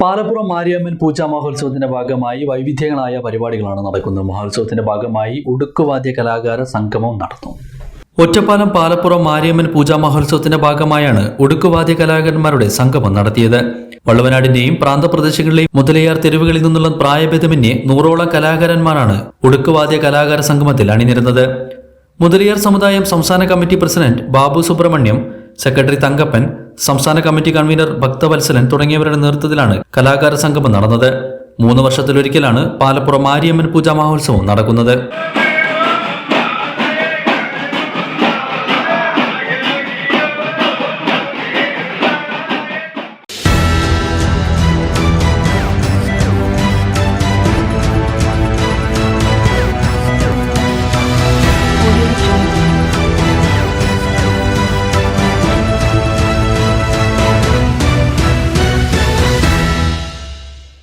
പാലപ്പുറം മാരിയമ്മൻ പൂജാ മഹോത്സവത്തിന്റെ ഭാഗമായി വൈവിധ്യങ്ങളായ പരിപാടികളാണ് നടക്കുന്നത്. മഹോത്സവത്തിന്റെ ഭാഗമായി ഉടുക്കുവാദ്യ കലാകാര സംഗമം നടന്നു ഒറ്റപ്പാലം പാലപ്പുറം മാരിയമ്മൻ പൂജാ മഹോത്സവത്തിന്റെ ഭാഗമായാണ് ഉടുക്കുവാദ്യ കലാകാരന്മാരുടെ സംഗമം നടത്തിയത്. വള്ളുവനാടിന്റെയും പ്രാന്തപ്രദേശങ്ങളിലെയും മുതലയാർ തെരുവുകളിൽ നിന്നുള്ള പ്രായഭേദമന്യേ നൂറോളം കലാകാരന്മാരാണ് ഉടുക്കുവാദ്യ കലാകാര സംഗമത്തിൽ അണിനിരുന്നത്. മുതലിയാർ സമുദായം സംസ്ഥാന committee president Babu Subramaniam secretary Thankappan സംസ്ഥാന കമ്മിറ്റി കൺവീനർ ഭക്തവത്സലൻ തുടങ്ങിയവരുടെ നേതൃത്വത്തിലാണ് കലാകാര സംഗമം നടന്നത്. മൂന്ന് വർഷത്തിലൊരിക്കലാണ് പാലപ്പുറം മാരിയമ്മൻ പൂജാ മഹോത്സവം നടക്കുന്നത്.